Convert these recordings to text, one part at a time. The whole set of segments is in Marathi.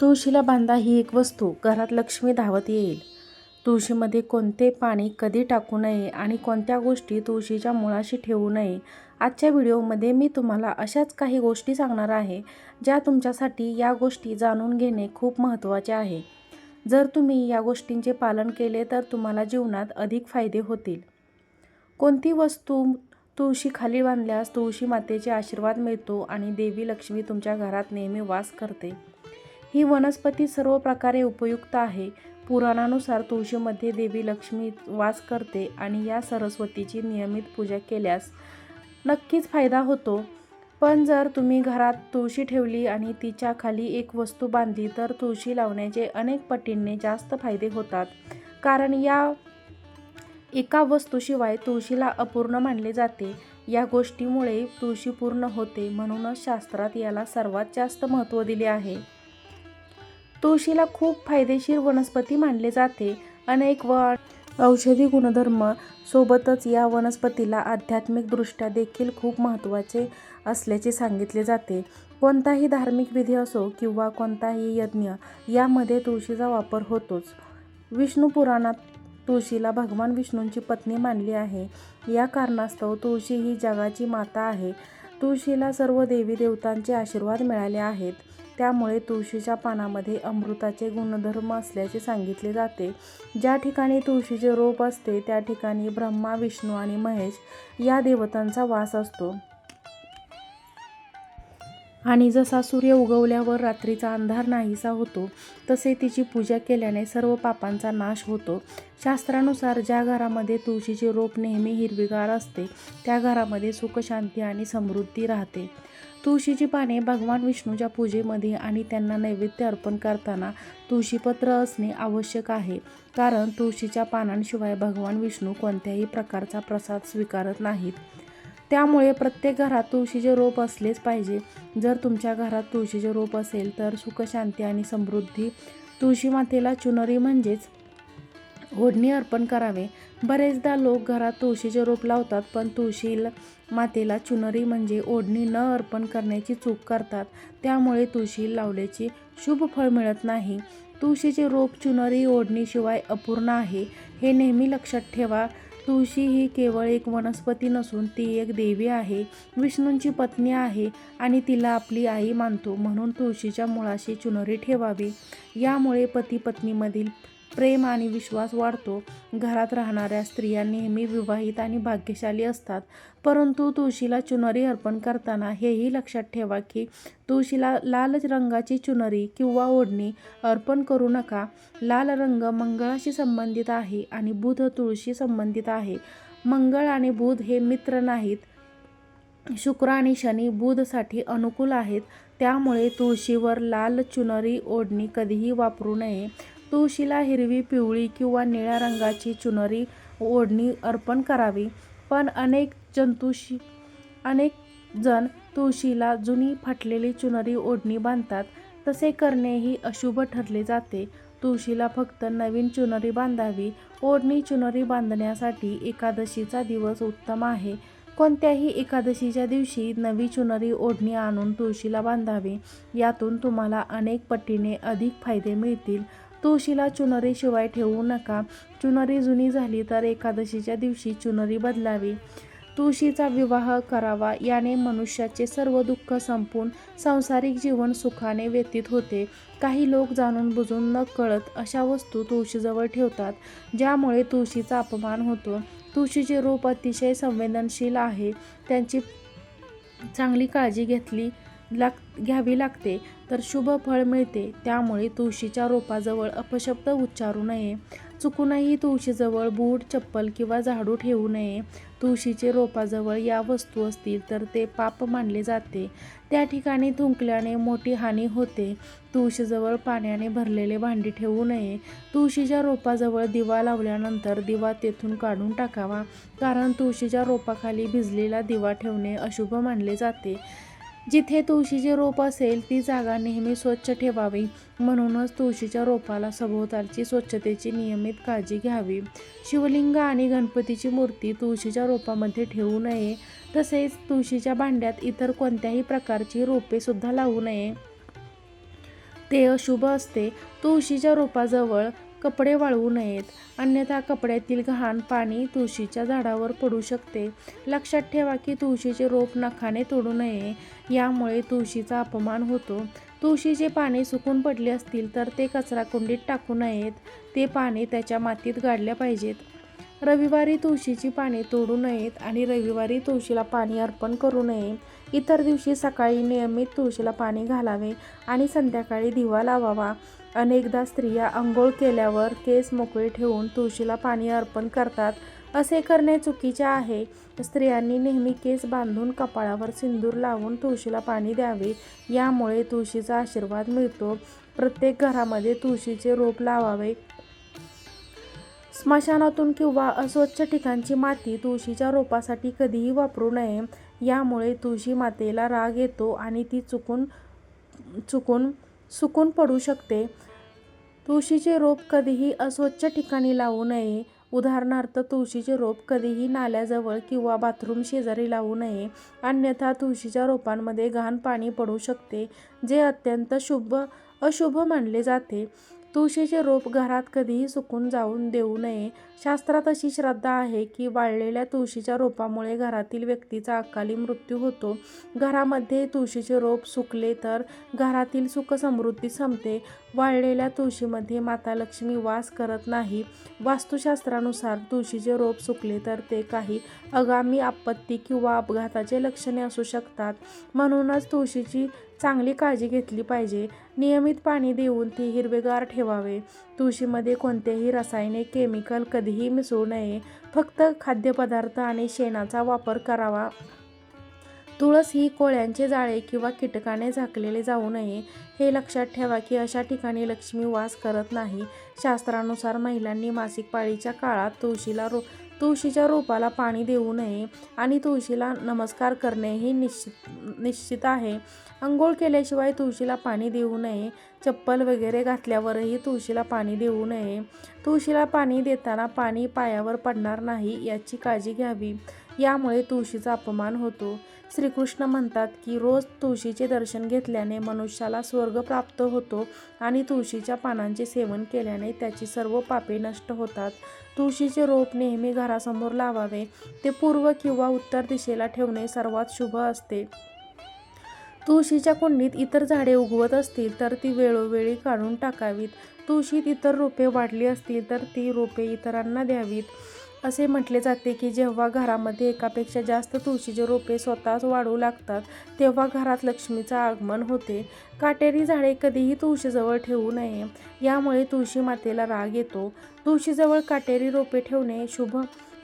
तुळशीला बांधा ही एक वस्तू. घरात लक्ष्मी धावत येईल. तुळशीमध्ये कोणते पाणी कधी टाकू नये आणि कोणत्या गोष्टी तुळशीच्या मुळाशी ठेवू नये आजच्या व्हिडिओमध्ये मी तुम्हाला अशाच काही गोष्टी सांगणार आहे ज्या तुमच्यासाठी या गोष्टी जाणून घेणे खूप महत्त्वाचे आहे. जर तुम्ही या गोष्टींचे पालन केले तर तुम्हाला जीवनात अधिक फायदे होतील. कोणती वस्तू तुळशी खाली बांधल्यास तुळशी मातेचे आशीर्वाद मिळतो आणि देवी लक्ष्मी तुमच्या घरात नेहमी वास करते. ही वनस्पती सर्व प्रकारे उपयुक्त आहे. पुराणानुसार तुळशीमध्ये देवी लक्ष्मी वास करते आणि या सरस्वतीची नियमित पूजा केल्यास नक्कीच फायदा होतो. पण जर तुम्ही घरात तुळशी ठेवली आणि तिच्या खाली एक वस्तू बांधली तर तुळशी लावण्याचे अनेक पटींनी जास्त फायदे होतात. कारण या एका वस्तूशिवाय तुळशीला अपूर्ण मानले जाते. या गोष्टीमुळे तुळशी पूर्ण होते म्हणूनच शास्त्रात याला सर्वात जास्त महत्त्व दिले आहे. तुळशीला खूप फायदेशीर वनस्पती मानले जाते. अनेक व औषधी गुणधर्म सोबतच या वनस्पतीला आध्यात्मिकदृष्ट्या देखील खूप महत्त्वाचे असल्याचे सांगितले जाते. कोणताही धार्मिक विधी असो किंवा कोणताही यज्ञ यामध्ये तुळशीचा वापर होतोच. विष्णू पुराणात तुळशीला भगवान विष्णूंची पत्नी मानली आहे. या कारणास्तव तुळशी ही जगाची माता आहे. तुळशीला सर्व देवी देवतांचे आशीर्वाद मिळाले आहेत. त्यामुळे तुळशीच्या पानामध्ये अमृताचे गुणधर्म असल्याचे सांगितले जाते. ज्या ठिकाणी तुळशीचे रोप असते त्या ठिकाणी ब्रह्मा विष्णू आणि महेश या देवतांचा वास असतो. आणि जसा सूर्य उगवल्यावर रात्रीचा अंधार नाहीसा होतो तसे तिची पूजा केल्याने सर्व पापांचा नाश होतो. शास्त्रानुसार ज्या घरामध्ये तुळशीचे रोप नेहमी हिरवीगार असते त्या घरामध्ये सुखशांती आणि समृद्धी राहते. तुळशीची पाने भगवान विष्णूच्या पूजेमध्ये आणि त्यांना नैवेद्य अर्पण करताना तुळशीपत्र असणे आवश्यक आहे. कारण तुळशीच्या पानांशिवाय भगवान विष्णू कोणत्याही प्रकारचा प्रसाद स्वीकारत नाहीत. त्यामुळे प्रत्येक घरात तुळशीचे रोप असलेच पाहिजे. जर तुमच्या घरात तुळशीचे रोप असेल तर सुखशांती आणि समृद्धी. तुळशी मातेला चुनरी म्हणजेच ओढणी अर्पण करावे. बरेचदा लोक घरात तुळशीचे रोप लावतात पण तुळशी मातेला चुनरी म्हणजे ओढणी न अर्पण करण्याची चूक करतात. त्यामुळे तुळशी लावल्याची शुभ फळ मिळत नाही. तुळशीचे रोप चुनरी ओढणीशिवाय अपूर्ण आहे. हे नेहमी लक्षात ठेवा. तुळशी ही केवळ एक वनस्पती नसून ती एक देवी आहे. विष्णूंची पत्नी आहे आणि तिला आपली आई मानतो. म्हणून तुळशीच्या मुळाशी चुनरी ठेवावी. यामुळे पती पत्नीमधील प्रेम आणि विश्वास वाढतो. घरात राहणाऱ्या स्त्रिया नेहमी विवाहित आणि भाग्यशाली असतात. परंतु तुळशीला चुनरी अर्पण करताना हेही लक्षात ठेवा की तुळशीला लाल रंगाची चुनरी किंवा ओढणी अर्पण करू नका. लाल रंग मंगळाशी संबंधित आहे आणि बुध तुळशी संबंधित आहे. मंगळ आणि बुध हे मित्र नाहीत. शुक्र आणि शनी बुधसाठी अनुकूल आहेत. त्यामुळे तुळशीवर लाल चुनरी ओढणी कधीही वापरू नये. तुळशीला हिरवी पिवळी किंवा निळ्या रंगाची चुनरी ओढणी अर्पण करावी. पण अनेक जंतुशी अनेक जण तुळशीला जुनी फाटलेली चुनरी ओढणी बांधतात. तसे करणेही अशुभ ठरले जाते. तुळशीला फक्त नवीन चुनरी बांधावी. ओढणी चुनरी बांधण्यासाठी एकादशीचा दिवस उत्तम आहे. कोणत्याही एकादशीच्या दिवशी नवी चुनरी ओढणी आणून तुळशीला बांधावी. यातून तुम्हाला अनेक पटीने अधिक फायदे मिळतील. तुळशीला चुनरीशिवाय ठेवू नका. चुनरी जुनी झाली तर एकादशीच्या दिवशी चुनरी बदलावी. तुळशीचा विवाह करावा याने मनुष्याचे सर्व दुःख संपून सांसारिक जीवन सुखाने व्यतीत होते. काही लोक जाणून बुजून न कळत अशा वस्तू तुळशीजवळ ठेवतात ज्यामुळे तुळशीचा अपमान होतो. तुळशीचे रोप अतिशय संवेदनशील आहे. त्यांची चांगली काळजी घेतली लाग घ्यावी लागते. तर शुभ फळ मिळते. त्यामुळे तुळशीच्या रोपाजवळ अपशब्द उच्चारू नये. चुकूनही तुळशीजवळ बूट चप्पल किंवा झाडू ठेवू नये. तुळशीचे रोपाजवळ या वस्तू असतील तर ते पाप मानले जाते. त्या ठिकाणी थुंकल्याने मोठी हानी होते. तुळशीजवळ पाण्याने भरलेले भांडी ठेवू नये. तुळशीच्या रोपाजवळ दिवा लावल्यानंतर दिवा तेथून काढून टाकावा. कारण तुळशीच्या रोपाखाली भिजलेला दिवा ठेवणे अशुभ मानले जाते. जिथे तुळशीचे रोप असेल ती जागा नेहमी स्वच्छ ठेवावी. म्हणूनच तुळशीच्या रोपाला सभोवतालची स्वच्छतेची नियमित काळजी घ्यावी. शिवलिंग आणि गणपतीची मूर्ती तुळशीच्या रोपामध्ये ठेवू नये. तसेच तुळशीच्या भांड्यात इतर कोणत्याही प्रकारची रोपेसुद्धा लावू नये. ते अशुभ असते. तुळशीच्या रोपाजवळ कपडे वाळवू नयेत. अन्यथा कपड्यातील घाण पाणी तुळशीच्या झाडावर पडू शकते. लक्षात ठेवा की तुळशीचे रोप नखाने तोडू नये. यामुळे तुळशीचा अपमान होतो. तुळशीचे पाने सुकून पडले असतील तर ते कचराकुंडीत टाकू नयेत. ते पाने त्याच्या मातीत गाडल्या पाहिजेत. रविवारी तुळशीची पाने तोडू नयेत आणि रविवारी तुळशीला पाणी अर्पण करू नये. इतर दिवशी सकाळी नियमित तुळशीला पाणी घालावे आणि संध्याकाळी दिवा लावावा. अनेकदा स्त्रिया आंघोळ केल्यावर केस मोकळे ठेवून तुळशीला पाणी अर्पण करतात. असे करणे चुकीचे आहे. स्त्रियांनी नेहमी केस बांधून कपाळावर सिंदूर लावून तुळशीला पाणी द्यावे. यामुळे तुळशीचा आशीर्वाद मिळतो. प्रत्येक घरामध्ये तुळशीचे रोप लावावे. स्मशानातून किंवा अस्वच्छ ठिकाणची माती तुळशीच्या रोपासाठी कधीही वापरू नये. यामुळे तुळशी मातेला राग येतो आणि ती चुकून चुकून सुकून पडू शकते. तुळशीचे रोप कधीही अस्वच्छ ठिकाणी लावू नये. उदाहरणार्थ तुळशीचे रोप कधीही नाल्याजवळ किंवा बाथरूम शेजारी लावू नये. अन्यथा तुळशीच्या रोपांमध्ये घाण पाणी पडू शकते जे अत्यंत शुभ अशुभ मानले जाते. तुळशीचे रोप घरात कधीही सुकून जाऊन देऊ नये. शास्त्रात अशी श्रद्धा आहे की वाळलेल्या तुळशीच्या रोपामुळे घरातील व्यक्तीचा अकाली मृत्यू होतो. घरामध्ये तुळशीचे रोप सुकले तर घरातील सुख समृद्धी संपते. वाळलेल्या तुळशीमध्ये माता लक्ष्मी वास करत नाही. वास्तुशास्त्रानुसार तुळशीचे रोप सुकले तर ते काही आगामी आपत्ती किंवा अपघाताचे लक्षणे असू शकतात. म्हणूनच तुळशीची चांगली काळजी घेतली पाहिजे. नियमित पाणी देऊन ती हिरवेगार ठेवावे. तुळशीमध्ये कोणतेही रासायनिक केमिकल कधीही मिसळू नये. फक्त खाद्यपदार्थ आणि शेणाचा वापर करावा. तुळस ही कोळ्यांचे जाळे किंवा कीटकाने झाकलेले जाऊ नये हे लक्षात ठेवा की अशा ठिकाणी लक्ष्मी वास करत नाही. शास्त्रानुसार महिलांनी मासिक पाळीच्या काळात तुळशीला रो तुळशीच्या रोपाला पाणी देऊ नये आणि तुळशीला नमस्कार करणे हे निश्चित निश्चित आहे. अंघोळ केल्याशिवाय तुळशीला पाणी देऊ नये. चप्पल वगैरे घातल्यावरही तुळशीला पाणी देऊ नये. तुळशीला पाणी देताना पाणी पायावर पडणार नाही याची काळजी घ्यावी. यामुळे तुळशीचा अपमान होतो. श्रीकृष्ण म्हणतात की रोज तुळशीचे दर्शन घेतल्याने मनुष्याला स्वर्ग प्राप्त होतो आणि तुळशीच्या पानांचे सेवन केल्याने त्याची सर्व पापे नष्ट होतात. तुळशीचे रोप नेहमी घरासमोर लावावे. ते पूर्व किंवा उत्तर दिशेला ठेवणे सर्वात शुभ असते. तुळशीच्या कुंडीत इतर झाडे उगवत असतील तर ती वेळोवेळी काढून टाकावीत. तुळशीत इतर रोपे वाढली असतील तर ती रोपे इतरांना द्यावीत. असे म्हटले जाते की जेव्हा घरामध्ये एकापेक्षा जास्त तुळशीचे रोपे स्वतःच वाढू लागतात तेव्हा घरात लक्ष्मीचं आगमन होते. काटेरी झाडे कधीही तुळशीजवळ ठेवू नये. यामुळे तुळशी मातेला राग येतो. तुळशीजवळ काटेरी रोपे ठेवणे शुभ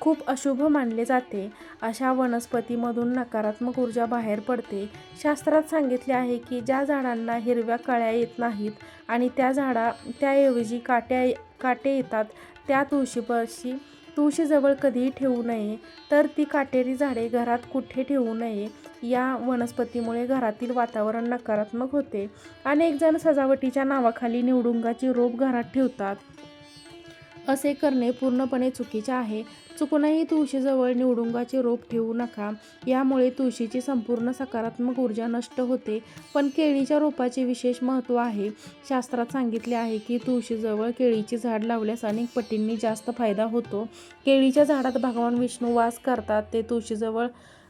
खूप अशुभ मानले जाते. अशा वनस्पतीमधून नकारात्मक ऊर्जा बाहेर पडते. शास्त्रात सांगितले आहे की ज्या झाडांना हिरव्या कळ्या येत नाहीत आणि त्या झाडा त्याऐवजी काट्या काटे येतात त्या तुळशीपाशी तुळशीजवळ कधीही ठेवू नये तर ती काटेरी झाडे घरात कुठे ठेवू नये या वनस्पतीमुळे घरातील वातावरण नकारात्मक होते. अनेक जण सजावटीच्या नावाखाली निवडुंगाची रोप घरात ठेवतात. असे करणे पूर्णपणे चुकीचे आहे. चुकूनही तुळशीजवळ निवडुंगाचे रोप ठेवू नका. यामुळे तुळशीची संपूर्ण सकारात्मक ऊर्जा नष्ट होते. पण केळीच्या रोपाचे विशेष महत्त्व आहे. शास्त्रात सांगितले आहे की तुळशीजवळ केळीची झाड लावल्यास अनेक पटींनी जास्त फायदा होतो. केळीच्या झाडात भगवान विष्णू वास करतात. ते तुळशीजवळ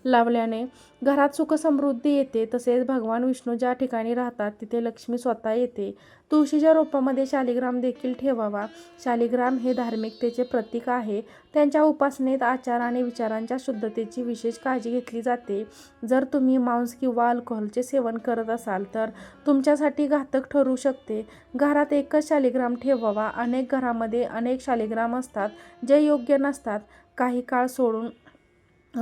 लावल्याने घरात सुखसमृद्धी येते. तसेच भगवान विष्णू ज्या ठिकाणी राहतात तिथे लक्ष्मी स्वतः येते. तुळशीच्या रोपामध्ये शालिग्राम देखील ठेवावा. शालिग्राम हे धार्मिकतेचे प्रतीक आहे. त्यांच्या उपासनेत आचार आणि विचारांच्या शुद्धतेची विशेष काळजी घेतली जाते. जर तुम्ही मांस किंवा अल्कोहोलचे सेवन करत असाल तर तुमच्यासाठी घातक ठरू शकते. घरात एकच शालिग्राम ठेवावा. अनेक घरामध्ये अनेक शालिग्राम असतात जे योग्य नसतात. काही काळ सोडून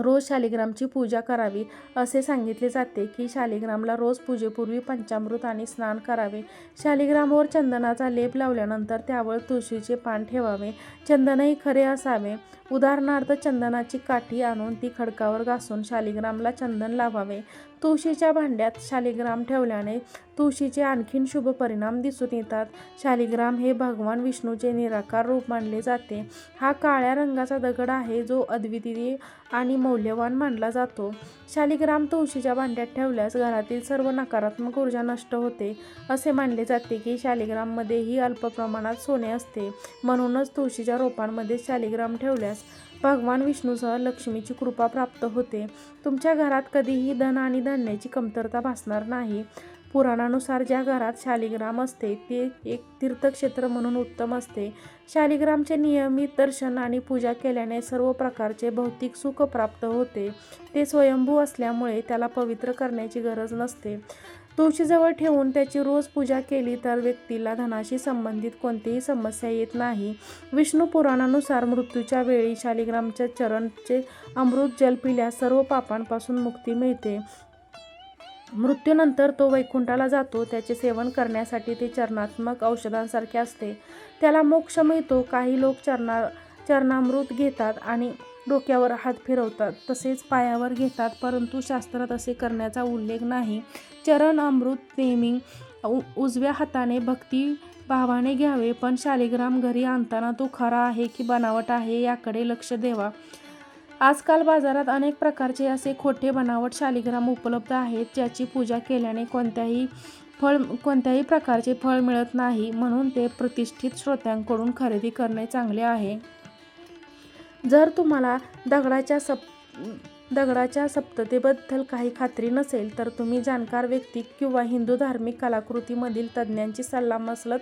रोज शालिग्रामची पूजा करावी असे सांगितले जाते की शालिग्रामला रोज पूजेपूर्वी पंचामृत आणि स्नान करावे. शालिग्रामवर चंदनाचा लेप लावल्यानंतर त्यावर तुळशीचे पान ठेवावे. चंदनही खरे असावे. उदाहरणार्थ चंदनाची काठी आणून ती खडकावर घासून शालिग्रामला चंदन लावावे. तुळशीच्या भांड्यात शालिग्राम ठेवल्याने तुळशीचे आणखीन शुभ परिणाम दिसून येतात. शालिग्राम हे भगवान विष्णूचे निराकार रूप मानले जाते. हा काळ्या रंगाचा दगड आहे जो अद्वितीय आणि मौल्यवान मानला जातो. शालिग्राम तुळशीच्या भांड्यात ठेवल्यास घरातील सर्व नकारात्मक ऊर्जा नष्ट होते. असे मानले जाते की शालिग्राममध्येही अल्प प्रमाणात सोने असते. म्हणूनच तुळशीच्या रोपांमध्ये शालिग्राम ठेवल्यास भगवान विष्णूसह लक्ष्मीची कृपा प्राप्त होते. तुमच्या घरात कधीही धन आणि धान्याची कमतरता भासणार नाही. पुराणानुसार ज्या घरात शालिग्राम असते ते एक तीर्थक्षेत्र म्हणून उत्तम असते. शालिग्रामचे नियमित दर्शन आणि पूजा केल्याने सर्व प्रकारचे भौतिक सुख प्राप्त होते. ते स्वयंभू असल्यामुळे त्याला पवित्र करण्याची गरज नसते. तुळशीजवळ ठेवून त्याची रोज पूजा केली तर व्यक्तीला धनाशी संबंधित कोणतीही समस्या येत नाही. विष्णू पुराणानुसार मृत्यूच्या वेळी शालिग्रामच्या चरणचे अमृत जल पिल्यास सर्व पापांपासून मुक्ती मिळते. मृत्यूनंतर तो वैकुंठाला जातो. त्याचे सेवन करण्यासाठी ते चरणात्मक औषधांसारखे असते. त्याला मोक्ष मिळतो. काही लोक चरणा चरणामृत घेतात आणि डोक्यावर हात फिरवतात तसेच पायावर घेतात परंतु शास्त्रात असे करण्याचा उल्लेख नाही. चरण अमृत नेहमी उ उजव्या हाताने भक्ती भावाने घ्यावे पण शालिग्राम घरी आणताना तो खरा आहे की बनावट आहे याकडे लक्ष द्यावा. आजकाल बाजारात अनेक प्रकारचे असे खोटे बनावट शालिग्राम उपलब्ध आहेत ज्याची पूजा केल्याने कोणत्याही फळ कोणत्याही प्रकारचे फळ मिळत नाही म्हणून ते प्रतिष्ठित श्रोत्यांकडून खरेदी करणे चांगले आहे. जर तुम्हाला दगडाच्या सप दगडाच्या सप्ततेबद्दल काही खात्री नसेल तर तुम्ही जाणकार व्यक्ती किंवा हिंदू धार्मिक कलाकृतीमधील तज्ज्ञांची सल्लामसलत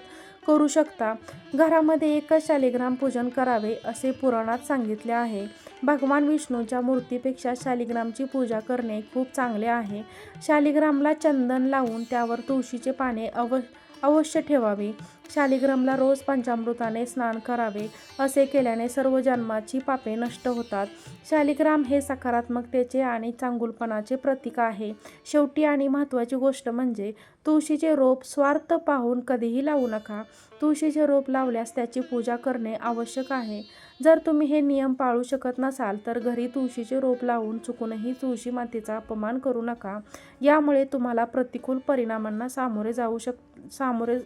करू शकता. घरामध्ये एकच शालिग्राम पूजन करावे असे पुराणात सांगितले आहे. भगवान विष्णूच्या मूर्तीपेक्षा शालिग्रामची पूजा करणे खूप चांगले आहे. शालिग्रामला चंदन लावून त्यावर तुळशीचे पाने अव अवश्य ठेवावे. शालिग्रामला रोज पंचामृताने स्नान करावे असे केल्याने सर्व जन्माची पापे नष्ट होतात. शालिग्राम हे सकारात्मकतेचे आणि चांगुलपणाचे प्रतीक आहे. शेवटी आणि महत्त्वाची गोष्ट म्हणजे तुळशीचे रोप स्वार्थ पाहून कधीही लावू नका. तुळशीचे रोप लावल्यास त्याची पूजा करणे आवश्यक आहे. जर तुम्ही हे नियम पाळू शकत नसाल तर घरी तुळशीचे रोप लावून चुकूनही तुळशी मातेचा अपमान करू नका. यामुळे तुम्हाला प्रतिकूल परिणामांना सामोरे जाऊ शक सामोरे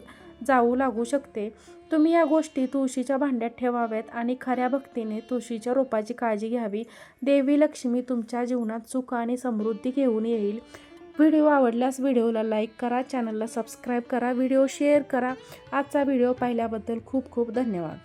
जाऊ लागू शकते. तुम्ही या गोष्टी तुळशीच्या भांड्यात ठेवाव्यात आणि खऱ्या भक्तीने तुळशीच्या रोपाची काळजी घ्यावी. देवी लक्ष्मी तुमच्या जीवनात सुख आणि समृद्धी घेऊन येईल. व्हिडिओ आवडल्यास व्हिडिओला लाईक करा चॅनलला सबस्क्राईब करा व्हिडिओ शेअर करा. आजचा व्हिडिओ पाहिल्याबद्दल खूप खूप धन्यवाद.